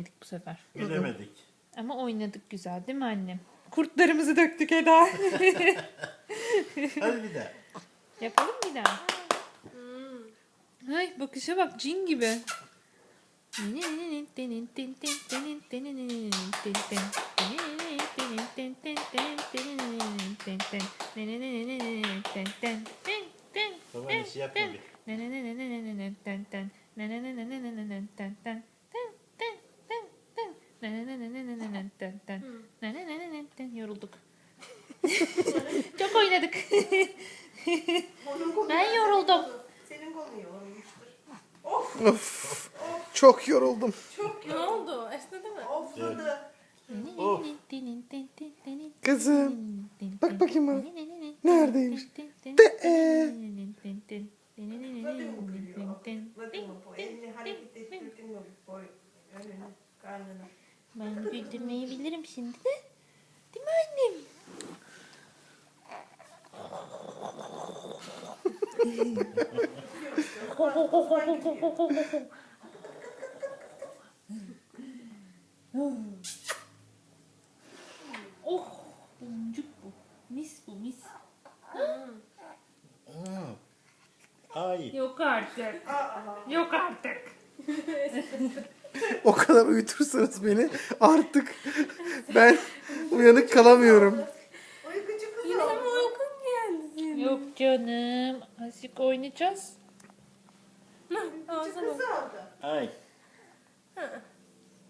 Gülmedik bu sefer. Bilemedik. Ama oynadık güzel değil mi annem? Kurtlarımızı döktük Eda. Hadi bir daha. Yapalım bir daha. Ay bakışa bak cin gibi. Babaannesi yapma bir. Yorulduk. Çok oynadık. Ben yoruldum. Senin kolun yorulmuştur. Of Of. Çok yoruldum. çok Ne yoruldu. oldu? Esnedi mi? Ofladı. Of. Kızım. Bak bakayım bana. Neredeymiş? De e. Elini hareket ettirdin mi boy? Önünü, karnını. Ben güldürmeyi bilirim şimdi de. Değil mi annem? oh, boncuk bu. Mis bu mis. Aa. Ay. Yok artık. Yok artık. O kadar uyutursanız beni artık ben uyanık kalamıyorum. Uykucu kız Yine mi uykun geldi senin? Yok canım. Azıcık oynayacağız. Ağzına Kız oldu. Ay.